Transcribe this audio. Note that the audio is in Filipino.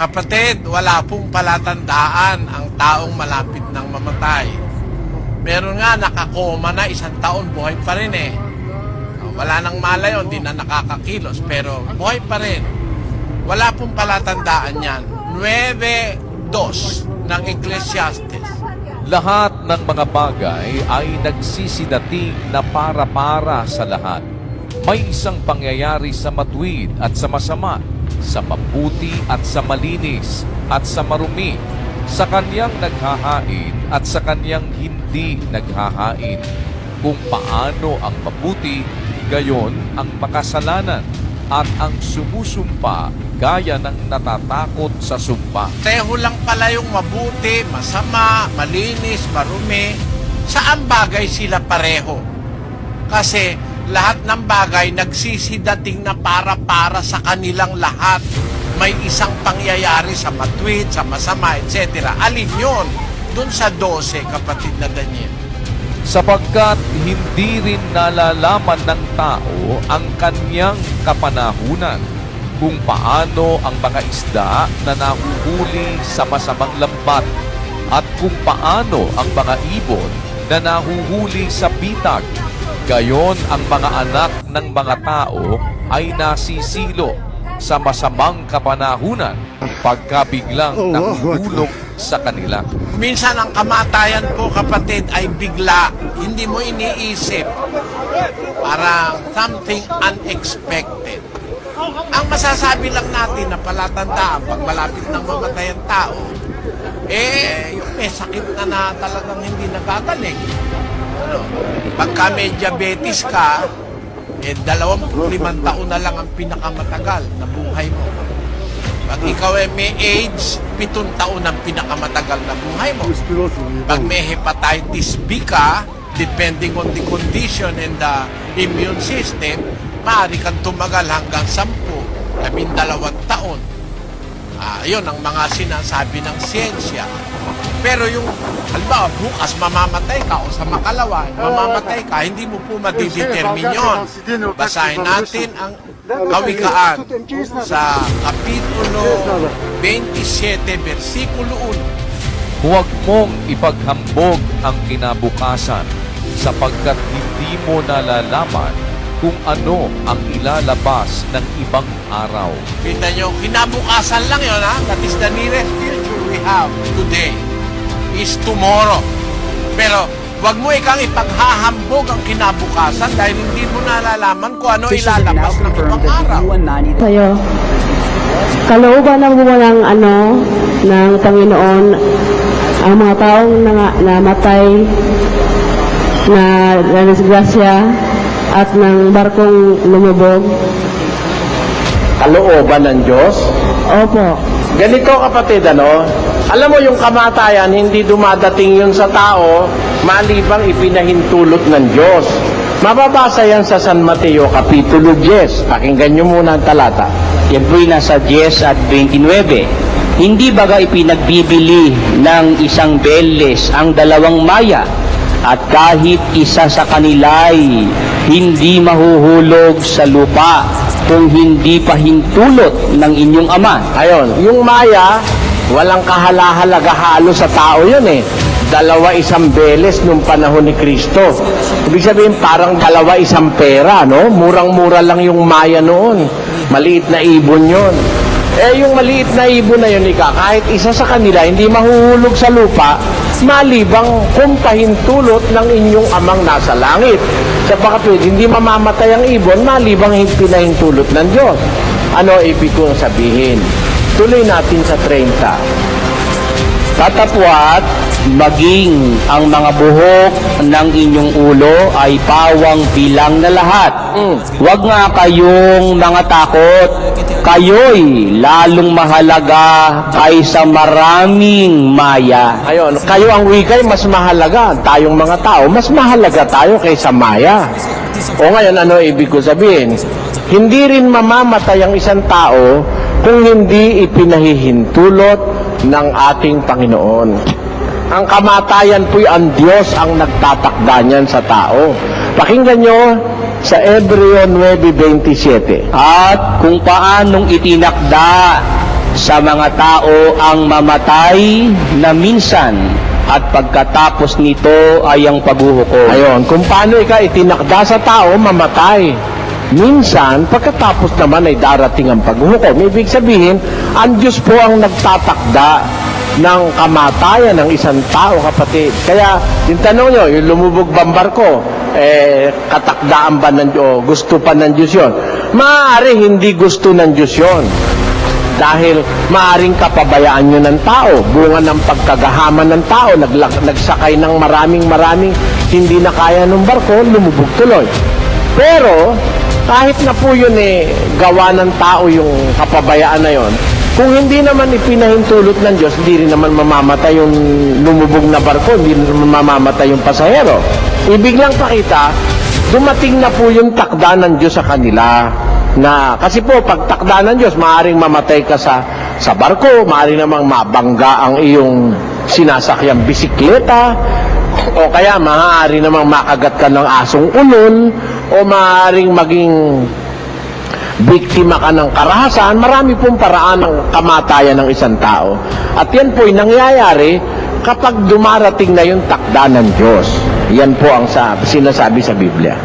Kapatid, wala pong palatandaan ang taong malapit ng mamatay. Meron nga nakakoma na isang taon, buhay pa rin eh. Wala nang malay yun, di na nakakakilos, pero buhay pa rin. Wala pong palatandaan yan. 9.2 ng Ecclesiastes. Lahat ng mga bagay ay nagsisidating na para-para sa lahat. May isang pangyayari sa matuwid at sa masama, sa mabuti at sa malinis, at sa marumi, sa kanyang naghahain at sa kanyang hindi naghahain. Kung paano ang mabuti, gayon ang makasalanan, at ang sumusumpa gaya ng natatakot sa sumpa. Teho lang pala yung mabuti, masama, malinis, marumi. Saan bagay sila pareho? Kasi lahat ng bagay nagsisidating na para-para sa kanilang lahat. May isang pangyayari sa matwid, sa masama, etc. Alin yun? Doon sa 12, kapatid na Daniel. sapagkat hindi rin nalalaman ng tao ang kanyang kapanahunan kung paano ang mga isda na nahuhuli sa masamang lambat at kung paano ang mga ibon na nahuhuli sa bitag. Gayon ang mga anak ng mga tao ay nasisilo sa masamang kapanahunan pagka biglang nahulog sa kanila. Minsan ang kamatayan po, kapatid, ay bigla. Hindi mo iniisip. Parang something unexpected. Ang masasabi lang natin na palatandaan pag malapit ng mamatay ang tao, eh, yung may sakit na na talagang hindi nagagaling. Ano? Pagka may diabetes ka, eh, 25 taon na lang ang pinakamatagal na buhay mo. Pag ikaw ay may AIDS, pitong taon ang pinakamatagal na buhay mo. Pag may hepatitis B ka, depending on the condition and the immune system, maaari kang tumagal hanggang 10, 12 taon. Ah, yun ang mga sinasabi ng siyensya. Pero yung, halimbawa, bukas mamamatay ka o sa makalawa, mamamatay ka, hindi mo po madidetermine yun. Basahin natin ang kawikaan sa Kapitulo 27, versikulo 1. Huwag mong ipaghambog ang kinabukasan sapagkat hindi mo nalalaman kung ano ang ilalabas ng ibang araw. Kita nyo, kinabukasan lang yun ha. That is the nearest future we have today is tomorrow. Pero wag mo ikang ipaghahambog ang kinabukasan dahil hindi mo nalalaman kung ano ilalabas ng ibang araw. the U-190 that sa'yo. Kalooban ng buwan ng ano, ng Panginoon, ang mga taong nanga, namatay, na nadisgrasya, at ng barkong lumubog. kalooban ng Diyos. Opo. Ganito kapatid, ano? Alam mo yung kamatayan, hindi dumadating yun sa tao, malibang ipinahintulot ng Diyos. Mababasa yan sa San Mateo, Kapitulo 10. Pakinggan nyo muna ang talata. Yan po'y nasa 10 at 29. Hindi baga ipinagbibili ng isang beles ang dalawang maya at kahit isa sa kanila'y hindi mahuhulog sa lupa kung hindi pa hintulot ng inyong ama. Ayon, yung maya, walang kahalahalaga halo sa tao yun eh. Dalawa isang beles nung panahon ni Kristo. Ibig sabihin parang dalawa isang pera, no? Murang-mura lang yung maya noon. Maliit na ibon yon. Eh, yung maliit na ibon na yun, ika, kahit isa sa kanila hindi mahuhulog sa lupa, malibang kung pahintulot ng inyong amang nasa langit. Sa bakit hindi mamamatay ang ibon, malibang pinahintulot ng Diyos. Ano ibig kong sabihin? Tuloy natin sa 30. Tatapwat, maging ang mga buhok ng inyong ulo ay pawang bilang na lahat. Mm. Huwag nga kayong mga takot. Kayo'y lalong mahalaga kaysa maraming maya. Ayun, kayo ang wikay mas mahalaga. Tayong mga tao, mas mahalaga tayo kaysa Maya. O ngayon, ano ibig ko sabihin? Hindi rin mamamatay ang isang tao kung hindi ipinahihintulot ng ating Panginoon. Ang kamatayan po'y ang Diyos ang nagtatakda niyan sa tao. Pakinggan nyo sa Hebreo 9.27. At kung paanong itinakda sa mga tao ang mamatay na minsan at pagkatapos nito ay ang paghuhukom. Ayon, kung paano ika itinakda sa tao, mamatay. Minsan, pagkatapos naman ay darating ang paghuhukom. Ibig sabihin, ang Diyos po ang nagtatakda ng kamatayan ng isang tao, kapatid. Kaya, yung tanong nyo, yung lumubog bang barko, eh, katakdaan ba ng Diyos, gusto pa ng Diyos yun? Maaari hindi gusto ng Diyos yun. Dahil maaring kapabayaan nyo ng tao, bunga ng pagkagahaman ng tao, naglag, nagsakay ng maraming maraming hindi na kaya ng barko, lumubog tuloy. Pero, kahit na po yun eh, gawa ng tao yung kapabayaan na yon, kung hindi naman ipinahintulot ng Diyos, hindi rin naman mamamatay yung lumubog na barko, hindi rin naman mamamatay yung pasahero. Ibig lang pakita, dumating na po yung takda ng Diyos sa kanila na kasi po pag takda ng Diyos maaring mamatay ka sa sa barko maaring namang mabangga ang iyong sinasakyang bisikleta o kaya maaari namang makagat ka ng asong ulon o maaring maging biktima ka ng karahasan, marami pong paraan ng kamatayan ng isang tao. At yan po'y nangyayari kapag dumarating na yung takda ng Diyos. Yan po ang sa, sinasabi sa Biblia.